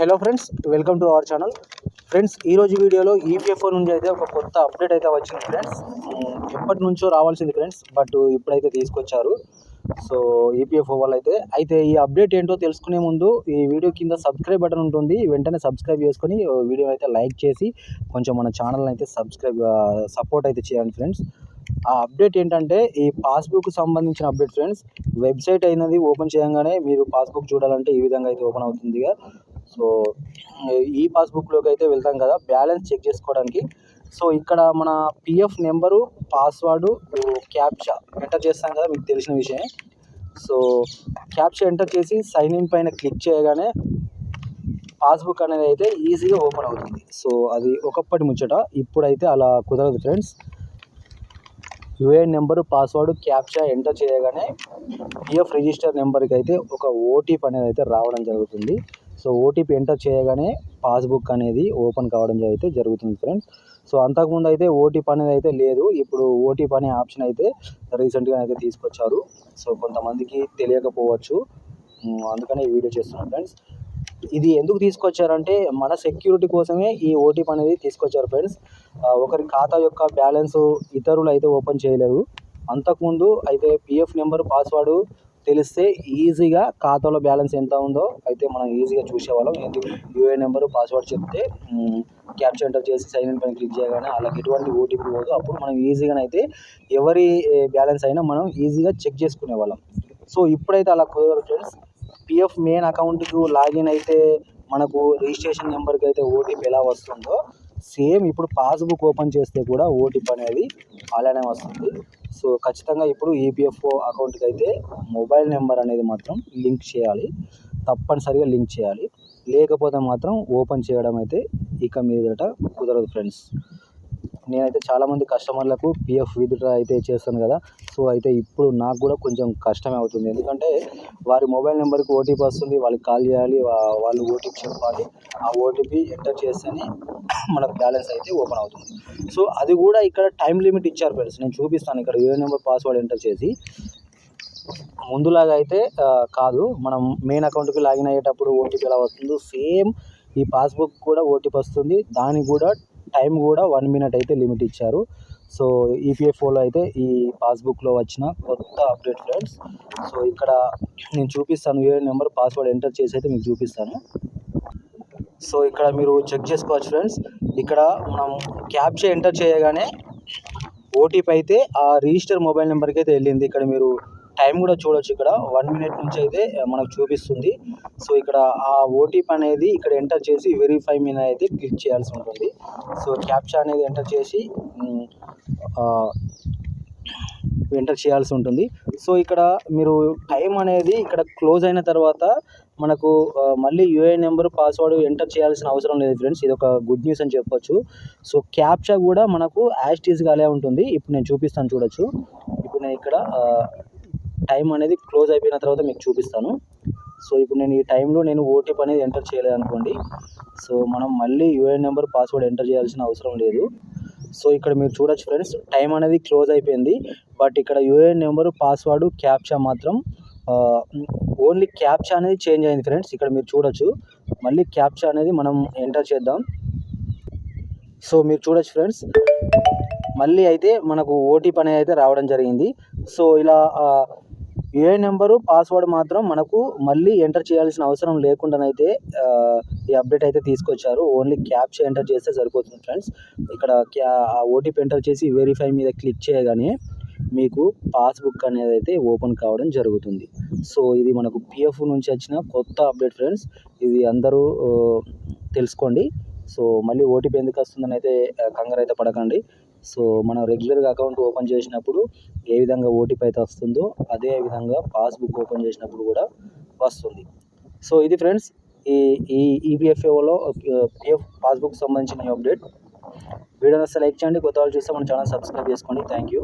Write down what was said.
Hello friends welcome to our channel. Friends ఈరోజు వీడియోలో EPFO నుంచి అయితే ఒక కొత్త అప్డేట్ అయితే వచ్చింది ఫ్రెండ్స్. ఎప్పటి నుంచో రావాల్సింది ఫ్రెండ్స్ బట్ ఇప్పుడైతే తీసుకొచ్చారు. సో ఈపీఎఫ్ఓ వాళ్ళు అయితే అయితే ఈ అప్డేట్ ఏంటో తెలుసుకునే ముందు ఈ వీడియో కింద సబ్స్క్రైబ్ బటన్ ఉంటుంది. వెంటనే సబ్స్క్రైబ్ చేసుకొని వీడియో అయితే లైక్ చేసి కొంచెం మన ఛానల్ అయితే సబ్స్క్రైబ్ సపోర్ట్ అయితే చేయండి ఫ్రెండ్స్. ఆ అప్డేట్ ఏంటంటే ఈ పాస్బుక్ సంబంధించిన అప్డేట్ ఫ్రెండ్స్ వెబ్సైట్ అయినది ఓపెన్ చేయగానే మీరు పాస్బుక్ చూడాలంటే ఈ విధంగా అయితే ఓపెన్ అవుతుంది సో ఈ పాస్బుక్లోకి అయితే వెళ్తాం కదా బ్యాలెన్స్ చెక్ చేసుకోవడానికి. సో ఇక్కడ మన PF number password captcha enter చేస్తాం కదా మీకు తెలిసిన విషయం సో క్యాప్చా ఎంటర్ చేసి సైన్ ఇన్ పైన క్లిక్ చేయగానే పాస్బుక్ అనేది అయితే ఈజీగా ఓపెన్ అవుతుంది. సో అది ఒకప్పటి ముచ్చట ఇప్పుడైతే అలా కుదరదు friends. UAN number password captcha enter చేయగానే పిఎఫ్ రిజిస్టర్ నెంబర్కి అయితే ఒక ఓటీపీ అనేది అయితే రావడం జరుగుతుంది. సో ఓటీపీ ఎంటర్ చేయగానే పాస్బుక్ అనేది ఓపెన్ కావడం అయితే జరుగుతుంది ఫ్రెండ్స్ సో అంతకుముందు అయితే ఓటీపీ అనేది అయితే లేదు. ఇప్పుడు ఓటీపీ అనే ఆప్షన్ అయితే రీసెంట్గా అయితే తీసుకొచ్చారు. సో కొంతమందికి తెలియకపోవచ్చు. అందుకనే ఈ వీడియో చేస్తున్నాను ఫ్రెండ్స్ ఇది ఎందుకు తీసుకొచ్చారంటే మన సెక్యూరిటీ కోసమే ఈ ఓటీపీ అనేది తీసుకొచ్చారు ఫ్రెండ్స్ ఒకరి ఖాతా యొక్క బ్యాలెన్స్ ఇతరులు అయితే ఓపెన్ చేయలేరు. అంతకుముందు అయితే పిఎఫ్ నెంబర్ పాస్వర్డ్ తెలిస్తే ఈజీగా ఖాతాలో బ్యాలెన్స్ ఎంత ఉందో అయితే మనం ఈజీగా చూసేవాళ్ళం. ఎందుకు యూఏ నెంబర్ పాస్వర్డ్ చెప్తే క్యాప్చర్ ఎంటర్ చేసి సైన్ ఇన్ పైన క్లిక్ చేయగానే వాళ్ళకి ఎటువంటి ఓటీపీ పోదు. అప్పుడు మనం ఈజీగానైతే ఎవరి బ్యాలెన్స్ అయినా మనం ఈజీగా చెక్ చేసుకునే వాళ్ళం. సో ఇప్పుడైతే అలా కుదరదు ఫ్రెండ్స్. పిఎఫ్ మెయిన్ అకౌంట్కు లాగిన్ అయితే మనకు రిజిస్ట్రేషన్ నెంబర్కి అయితే ఓటీపీ ఎలా వస్తుందో సేమ్ ఇప్పుడు పాస్బుక్ ఓపెన్ చేస్తే కూడా ఓటీపీ అనేది అలానే వస్తుంది. సో ఖచ్చితంగా ఇప్పుడు ఈపీఎఫ్ఓ అకౌంట్కి అయితే మొబైల్ నెంబర్ అనేది మాత్రం లింక్ చేయాలి. తప్పనిసరిగా లింక్ చేయాలి. లేకపోతే మాత్రం ఓపెన్ చేయడం అయితే ఇక మీదట కుదరదు ఫ్రెండ్స్ నేనైతే చాలామంది కస్టమర్లకు పిఎఫ్ విత్డ్రా అయితే చేస్తాను కదా. సో అయితే ఇప్పుడు నాకు కూడా కొంచెం కష్టమే అవుతుంది. ఎందుకంటే వారి మొబైల్ నెంబర్కి ఓటీపీ వస్తుంది. వాళ్ళకి కాల్ చేయాలి. వాళ్ళు ఓటీపీ చెప్పాలి. ఆ ఓటీపీ ఎంటర్ చేస్తేనే మనకు బ్యాలెన్స్ అయితే ఓపెన్ అవుతుంది. సో అది కూడా ఇక్కడ టైం లిమిట్ ఇచ్చారు ఫ్రెండ్స్. నేను చూపిస్తాను ఇక్కడ. ఏ నెంబర్ పాస్వర్డ్ ఎంటర్ చేసి. ముందులాగా అయితే కాదు. మనం మెయిన్ అకౌంట్కి లాగిన్ అయ్యేటప్పుడు ఓటీపీ ఎలా వస్తుందో సేమ్ ఈ పాస్బుక్ కూడా ఓటీపీ వస్తుంది. దానికి కూడా టైం కూడా వన్ మినిట్ అయితే లిమిట్ ఇచ్చారు. సో ఈపీఎఫ్ఓలో అయితే ఈ పాస్బుక్లో వచ్చిన కొత్త అప్డేట్ ఫ్రెండ్స్. సో ఇక్కడ నేను చూపిస్తాను. ఏ నెంబర్ పాస్వర్డ్ ఎంటర్ చేసి అయితే మీకు చూపిస్తాను. సో ఇక్కడ మీరు చెక్ చేసుకోవచ్చు ఫ్రెండ్స్. ఇక్కడ మనం క్యాప్చా ఎంటర్ చేయగానే ఓటీపీ అయితే ఆ రిజిస్టర్ మొబైల్ నెంబర్కి అయితే వెళ్ళింది. ఇక్కడ మీరు టైం కూడా చూడొచ్చు ఇక్కడ. వన్ మినిట్ నుంచి అయితే మనకు చూపిస్తుంది. సో ఇక్కడ ఆ ఓటీపీ అనేది ఇక్కడ ఎంటర్ చేసి వెరిఫై మీద అయితే క్లిక్ చేయాల్సి ఉంటుంది. సో క్యాప్చా అనేది ఎంటర్ చేసి ఎంటర్ చేయాల్సి ఉంటుంది. సో ఇక్కడ మీరు టైం అనేది ఇక్కడ క్లోజ్ అయిన తర్వాత మనకు మళ్ళీ యూఏ నెంబర్ పాస్వర్డ్ ఎంటర్ చేయాల్సిన అవసరం లేదు ఫ్రెండ్స్. ఇది ఒక గుడ్ న్యూస్ అని చెప్పొచ్చు. సో క్యాప్చా కూడా మనకు యాజ్ టీజ్గా అలా ఉంటుంది. ఇప్పుడు నేను చూపిస్తాను చూడొచ్చు. ఇప్పుడు నేను ఇక్కడ టైం అనేది క్లోజ్ అయిపోయిన తర్వాత మీకు చూపిస్తాను. సో ఇప్పుడు నేను ఈ టైంలో నేను ఓటీపీ అనేది ఎంటర్ చేయలేదు అనుకోండి. సో మనం మళ్ళీ యూఏఎన్ నెంబర్ పాస్వర్డ్ ఎంటర్ చేయాల్సిన అవసరం లేదు. సో ఇక్కడ మీరు చూడొచ్చు ఫ్రెండ్స్ టైం అనేది క్లోజ్ అయిపోయింది. బట్ ఇక్కడ యూఏఎన్ నెంబర్ పాస్వర్డ్ క్యాప్చా మాత్రం ఓన్లీ క్యాప్చా అనేది చేంజ్ అయింది ఫ్రెండ్స్ ఇక్కడ మీరు చూడొచ్చు. మళ్ళీ క్యాప్చా అనేది మనం ఎంటర్ చేద్దాం. సో మీరు చూడొచ్చు ఫ్రెండ్స్ మళ్ళీ అయితే మనకు ఓటీపీ అనేది అయితే రావడం జరిగింది. సో ఇలా ఏ నెంబరు పాస్వర్డ్ మాత్రం మనకు మళ్ళీ ఎంటర్ చేయాల్సిన అవసరం లేకుండానైతే ఈ అప్డేట్ అయితే తీసుకొచ్చారు. ఓన్లీ క్యాప్చా ఎంటర్ చేస్తే సరిపోతుంది ఫ్రెండ్స్ ఇక్కడ క్యా ఆ ఓటీపీ ఎంటర్ చేసి వెరిఫై మీద క్లిక్ చేయగానే మీకు పాస్బుక్ అనేది అయితే ఓపెన్ కావడం జరుగుతుంది. సో ఇది మనకు పిఎఫ్ నుంచి వచ్చిన కొత్త అప్డేట్ ఫ్రెండ్స్ ఇది అందరూ తెలుసుకోండి. సో మళ్ళీ ఓటీపీ ఎందుకు వస్తుందని అయితే కంగారు అయితే పడకండి. సో మనం రెగ్యులర్గా అకౌంట్ ఓపెన్ చేసినప్పుడు ఏ విధంగా ఓటీపీ అయితే వస్తుందో అదే విధంగా పాస్బుక్ ఓపెన్ చేసినప్పుడు కూడా వస్తుంది. సో ఇది ఫ్రెండ్స్ ఈ ఈ ఈపీఎఫ్ఓలో పిఎఫ్ పాస్బుక్ సంబంధించిన అప్డేట్ వీడియో నచ్చితే లైక్ చేయండి కొత్త వాళ్ళు చూస్తే మన ఛానల్ సబ్స్క్రైబ్ చేసుకోండి. Thank you